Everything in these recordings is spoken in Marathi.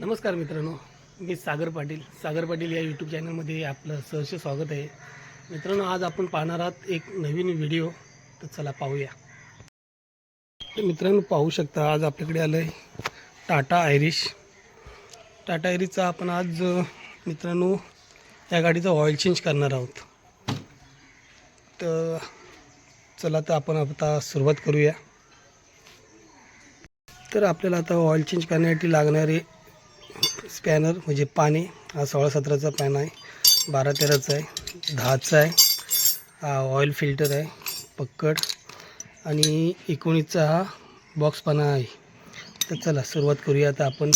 नमस्कार मित्रांनो मी सागर पाटील. सागर पाटील या यूट्यूब चॅनलमध्ये आपलं सहर्ष स्वागत आहे. मित्रांनो आज आपण पाहणार आहात एक नवीन व्हिडिओ तर चला पाहूया. तर मित्रांनो पाहू शकता आज आपल्याकडे आलं आहे टाटा आयरिश. टाटा आयरिशचा आपण आज मित्रांनो या गाडीचं ऑइल चेंज करणार आहोत. तर चला तर आपण आता सुरुवात करूया. तर आपल्याला आता ऑइल चेंज करण्यासाठी लागणारे स्पॅनर म्हणजे पाने हा सोळा सतराचा पॅन आहे. बारा तेराचा आहे. दहाचा आहे. हा ऑइल फिल्टर आहे. पक्कड. आणि एकोणीसचा हा बॉक्स पाना आहे. तर चला सुरुवात करूया. आता आपण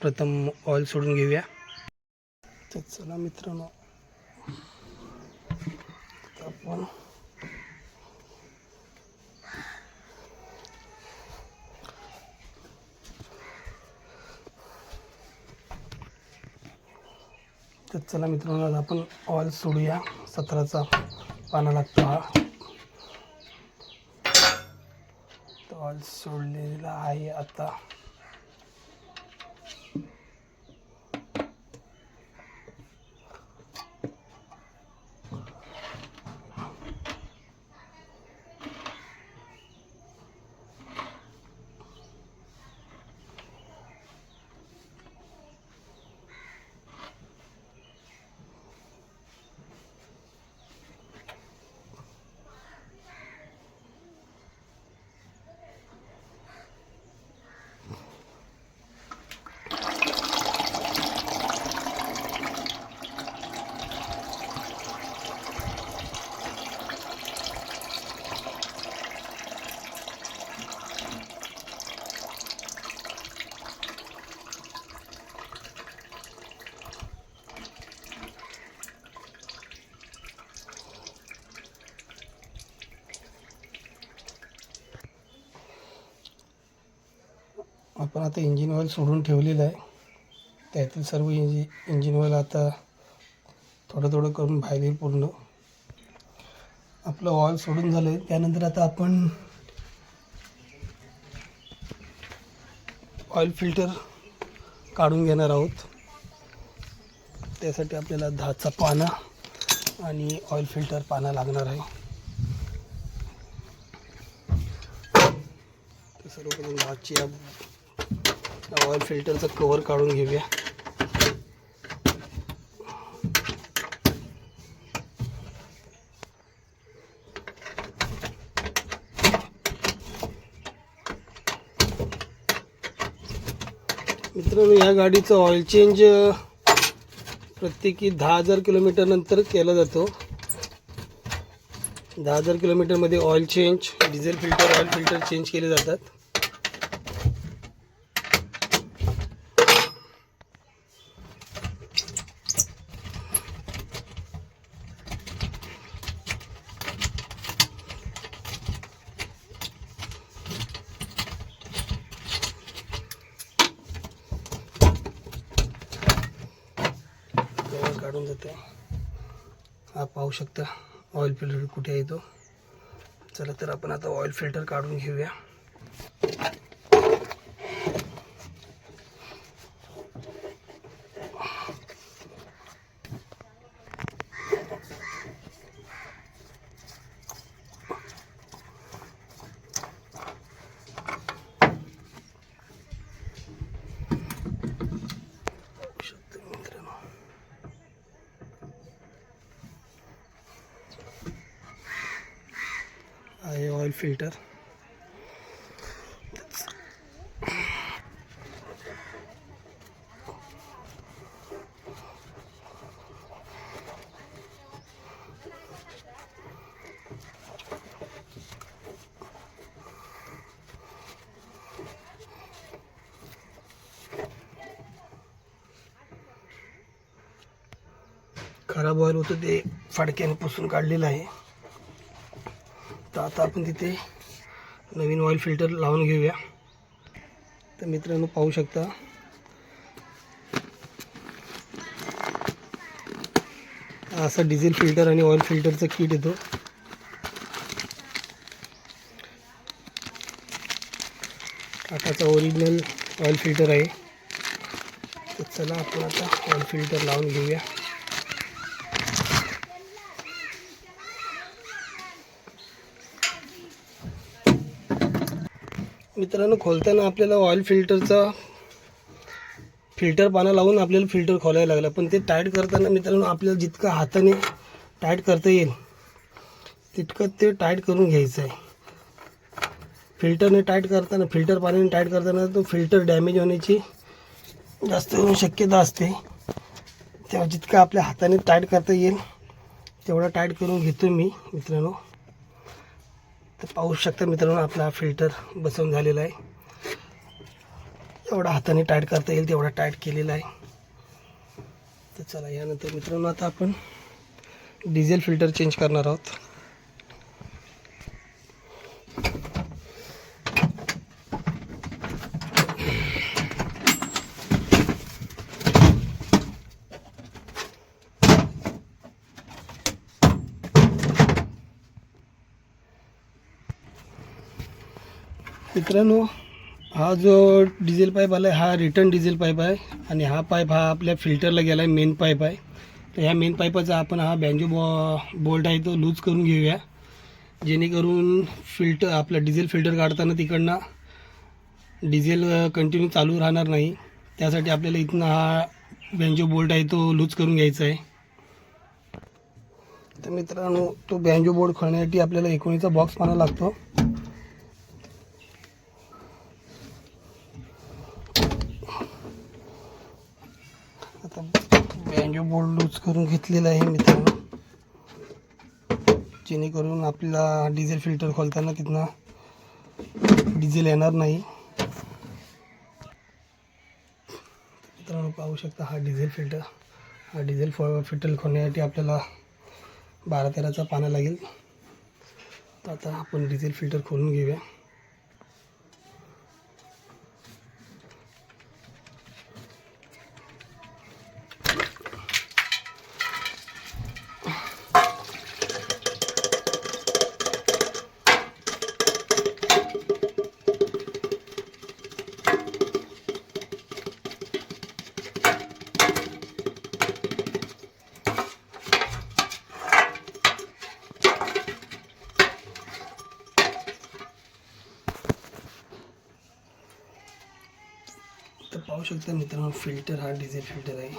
प्रथम ऑइल सोडून घेऊया. तर चला मित्रांनो आपण तर चला मित्रांनो आज आपण ऑइल सोडूया. सतराचा पाना लागतो हा. तर ऑइल सोडलेला आहे आता. आपण आता इंजिन ऑइल सोडून ठेवलेलं आहे. त्यातील सर्व इंजि इंजिन ऑइल आता थोडं थोडं करून बाहेर येईल पूर्ण. आपलं ऑइल सोडून झालं आहे त्यानंतर आता आपण ऑइल फिल्टर काढून घेणार आहोत. त्यासाठी आपल्याला दहाचा पाना आणि ऑइल फिल्टर पाना लागणार आहे. सर्वप्रथम दहाची या ऑइल फिल्टरचं कवर काढून घेऊया. मित्रांनो ह्या गाडीचं ऑइल चेंज प्रत्येकी दहा हजार किलोमीटर नंतर केला जातो. दहा हजार किलोमीटरमध्ये oil change diesel filter oil filter change केले जातात. तेव्हा हा पाहू शकता ऑइल फिल्टर कुठे आहे तो. चला तर आपण आता ऑइल फिल्टर काढून घेऊया. फिल्टर खराब ऑइल होतं ते फाडक्याने पुसून काढलेलं आहे. आता आपण तिथे नवीन ऑइल फिल्टर लावून घेऊया. तर मित्रांनो पाहू शकता. असा डिझेल फिल्टर आणि ऑइल फिल्टरचं किट येतो. टाटाचा ओरिजिनल ऑइल फिल्टर आहे. तर चला आपण आता ऑइल फिल्टर लावून घेऊया. मित्रांनो खोलताना आपल्याला ऑइल फिल्टरचा फिल्टर पाना लावून आपल्याला फिल्टर खोलायला लागलं. पण ते टाईट करताना मित्रांनो आपल्याला जितकं हाताने टाईट करता येईल तितकं ते टाईट करून घ्यायचं आहे फिल्टरने टाईट करताना फिल्टर पाण्याने टाईट करताना तो फिल्टर डॅमेज होण्याची जास्त करून शक्यता असते. तेव्हा जितकं आपल्या हाताने टाईट करता येईल तेवढा टाईट करून घेतो मी मित्रांनो. तर पाहू शकता मित्रांनो आपला फिल्टर बसवून झालेला आहे. एवढा हाताने टाईट करता येईल तेवढा टाईट केलेला आहे. तर चला यानंतर मित्रांनो आता आपण डिझेल फिल्टर चेंज करणार आहोत. मित्रांनो हा जो डिझेल पाईप आला आहे हा रिटर्न डिझेल पाईप आहे आणि हा पाईप हा आपल्या फिल्टरला गेला आहे मेन पाईप आहे. तर ह्या मेन पाईपाचा आपण हा बँजो बॉ बोल्ट आहे तो लूज करून घेऊया. जेणेकरून फिल्टर आपलं डिझेल फिल्टर काढताना तिकडनं डिझेल कंटिन्यू चालू राहणार नाही. त्यासाठी आपल्याला इथनं हा बँजो बोल्ट आहे तो लूज करून घ्यायचा आहे. तर मित्रांनो तो बँजो बोर्ड खोलण्यासाठी आपल्याला एकोणीचा बॉक्स पाना लागतो आता म्हणजे बोल्ड लूज करून घेतलेला आहे मित्रांनो. जेणेकरून आपल्याला डिझेल फिल्टर खोलताना तिथनं डिझेल येणार नाही. मित्रांनो पाहू शकता हा डिझेल फिल्टर हा डिझेल फिल्टर खोलण्यासाठी आपल्याला बारा तेराचा पाना लागेल. तर आता आपण डिझेल फिल्टर खोलून घेऊया. पाहू शकता मित्रांनो फ़िल्टर हा डिझेल फ़िल्टर आहे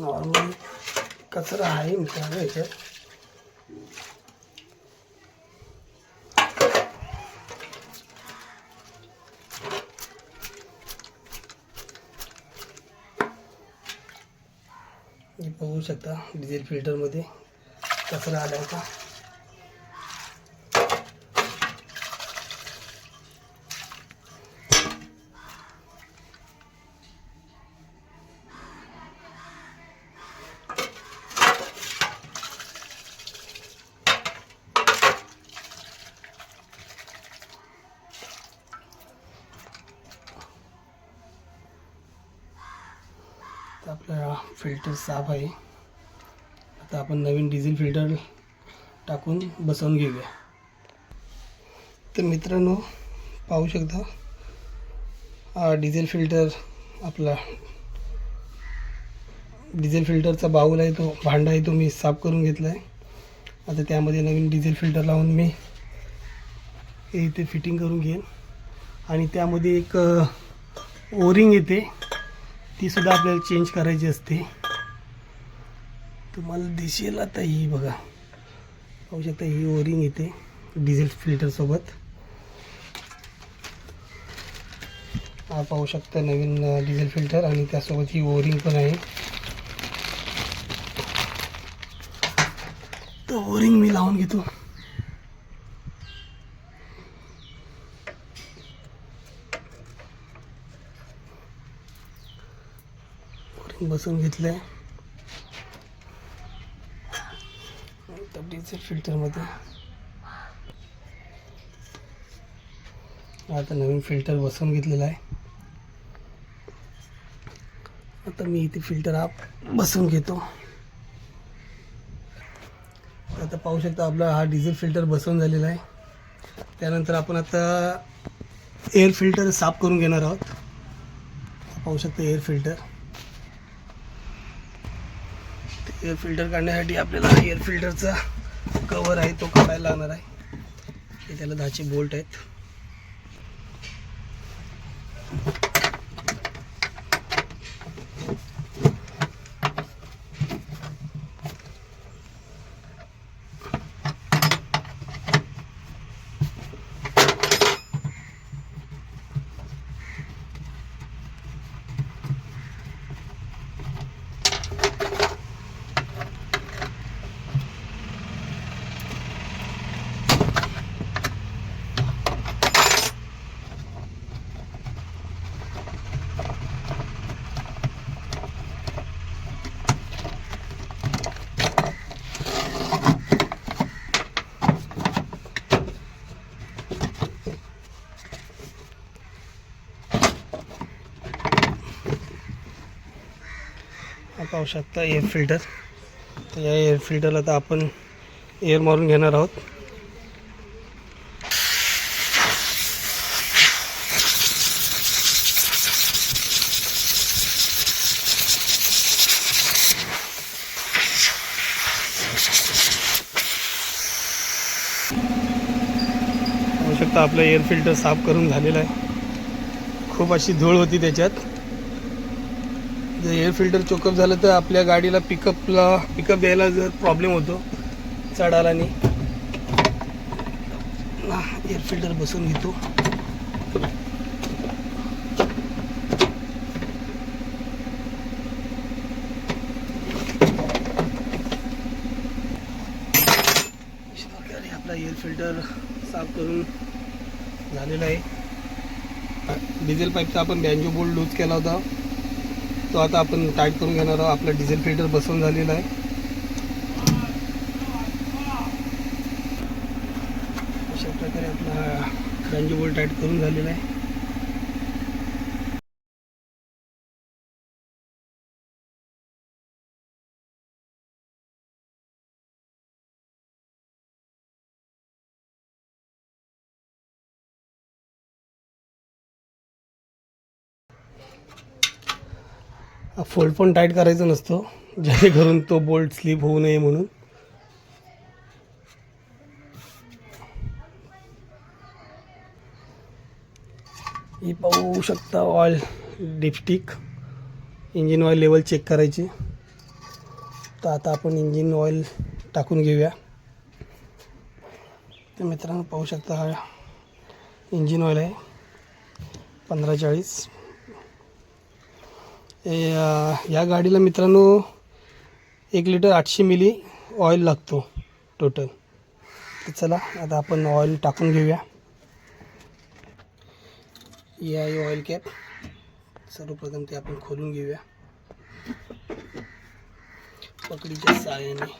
नॉर्मल कचरा आहे मित्रांनो याच्यात हे बघू शकता डिझेल फिल्टरमध्ये कचरा आला होता आपला फिल्टर साफ आहे. आता आपण नवीन डिझेल फिल्टर टाकून बसवून घेऊया. तर मित्रांनो पाहू शकता हा डिझेल फिल्टर आपला डिझेल फिल्टरचा बाऊल आहे तो भांडा आहे तो मी साफ करून घेतला आहे आता त्यामध्ये नवीन डिझेल फिल्टर लावून मी हे इथे फिटिंग करून घेईन. आणि त्यामध्ये एक ओरिंग येते. तीसुद्धा आपल्याला चेंज करायची असते. तुम्हाला दिसेल आता ही बघा. पाहू शकता ही ओरिंग येते डिझेल फिल्टरसोबत हा पाहू शकता नवीन डिझेल फिल्टर आणि त्यासोबत ही ओरिंग पण आहे. तर ओरिंग मी लावून घेतो. ओरिंग बसवून घेतलं आहे घ्यायचं फिल्टरमध्ये. आता नवीन फिल्टर बसवून घेतलेला आहे. आता मी इथे फिल्टर आप बसवून घेतो. आता पाहू शकता आपला हा डिझेल फिल्टर बसवून झालेला आहे. त्यानंतर आपण आता एअर फिल्टर साफ करून घेणार आहोत. पाहू शकता एअर फिल्टर एअर फिल्टर काढण्यासाठी आपल्याला एअर फिल्टरचा कवर आहे तो काढायला लागणार आहे. हे त्याला दहाचे बोल्ट आहेत. पाहू शकता एअर फिल्टर तर या एअर फिल्टरला आता आपण एअर मारून घेणार आहोत. शकता आपलं एअर फिल्टर साफ करून झालेलं आहे. खूप अशी धूळ होती त्याच्यात. एअर फिल्टर चोकअप झालं तर आपल्या गाडीला पिकअपला पिकअप द्यायला जर प्रॉब्लेम होतो चढायला नाही एअर फिल्टर बसून घेतो. प्रकारे आपला एअर फिल्टर साफ करून झालेला आहे. डिझेल पाईपचा आपण बँजो बोल्ड लूज केला होता. तो आता आपण टाईट करून घेणार आहोत. आपला डिझेल फिल्टर बसवून झालेला आहे. अशा प्रकारे आपला बँजो टाईट करून झालेला आहे. फोल्ड पण टाईट करायचा नसतो. जेणेकरून तो बोल्ट स्लिप होऊ नये म्हणून. ही पाहू शकता oil dipstick engine oil level check करायची. तर आता आपण इंजिन ऑइल टाकून घेऊया. तर मित्रांनो पाहू शकता हा इंजिन ऑइल आहे. पंधरा चाळीस. या गाडीला मित्रांनो एक लिटर आठशे मिली ऑइल लागतो टोटल तर चला आता आपण ऑइल टाकून घेऊया. ही आहे ऑइल कॅप सर्वप्रथम ते आपण खोलून घेऊया. पकडीच्या सहाय्याने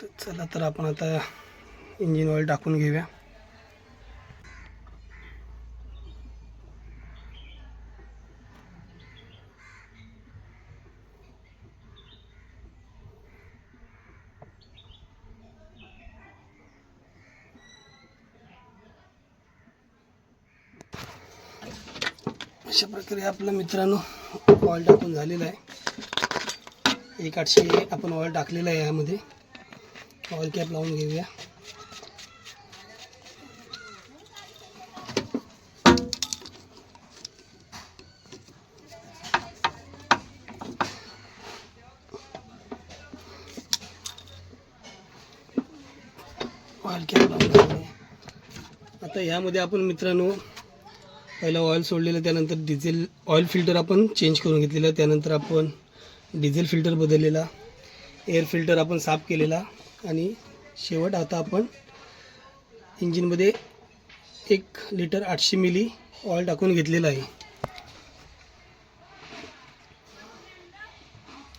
तर चला तर आपण आता इंजिन ऑइल टाकून घेऊया. अशा प्रकारे आपलं मित्रांनो ऑइल टाकून झालेलं आहे. एक आठशे आपण ऑइल टाकलेलं आहे यामध्ये. ऑइल कॅप लावून घेऊया ऑइल कॅप लावून आता यामध्ये आपण मित्रांनो पहिला ऑइल सोडलेलं त्यानंतर डिझेल ऑइल फिल्टर आपण चेंज करून घेतलेलं त्यानंतर आपण डिझेल फिल्टर बदललेला एअर फिल्टर आपण साफ केलेला आणि शेवट आता आपण इंजिनमध्ये एक लिटर आठशे मिली ऑइल टाकून घेतलेलं आहे.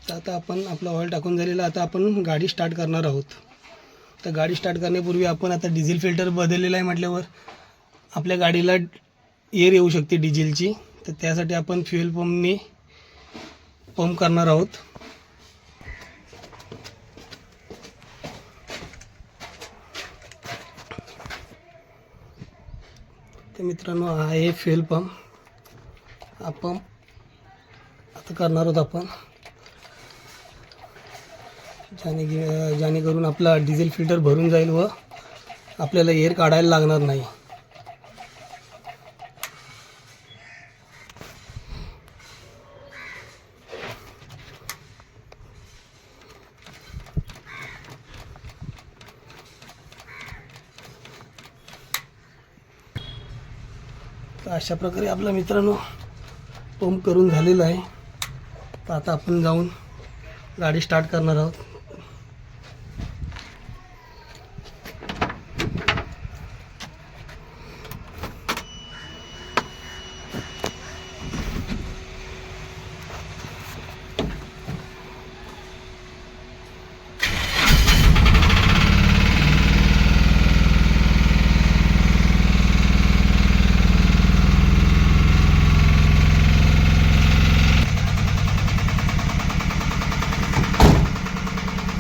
तर आता आपण आपलं ऑइल टाकून झालेलं आता आपण गाडी स्टार्ट करणार आहोत. तर गाडी स्टार्ट करण्यापूर्वी आपण आता डिझेल फिल्टर बदललेलं आहे म्हटल्यावर आपल्या गाडीला एअर येऊ शकते डिझेलची तर त्यासाठी आपण फ्युएल पंपने पंप करणार आहोत. तर मित्रांनो हा आहे फ्युएल पंप हा पंप आता करणार आहोत आपण. ज्याने जेणेकरून आपला डिझेल फिल्टर भरून जाईल व आपल्याला एअर काढायला लागणार नाही. तर अशा प्रकारे आपला मित्रांनो पंप करून झालेला आहे. तर आता आपण जाऊन गाडी स्टार्ट करणार आहोत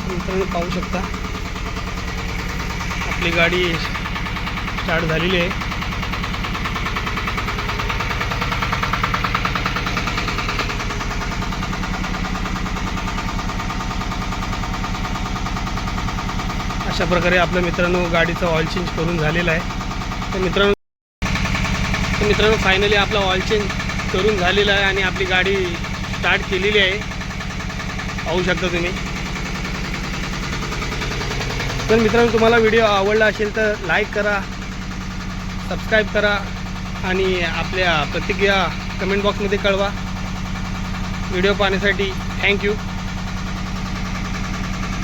मित्रांनो पाहू शकता. आपली गाडी स्टार्ट झालेली आहे. अशा प्रकारे आपल्या मित्रांनो गाडीचं ऑइल चेंज करून झालेलं आहे. तर मित्रांनो तर मित्रांनो फायनली आपला ऑइल चेंज करून झालेला आहे आणि आपली गाडी स्टार्ट केलेली आहे. पाहू शकता तुम्ही. तर मित्रांनो तुम्हाला व्हिडिओ आवडला असेल तर लाईक करा सबस्क्राईब करा आणि आपल्या प्रतिक्रिया कमेंट बॉक्समध्ये कळवा. व्हिडिओ पाहण्यासाठी थँक्यू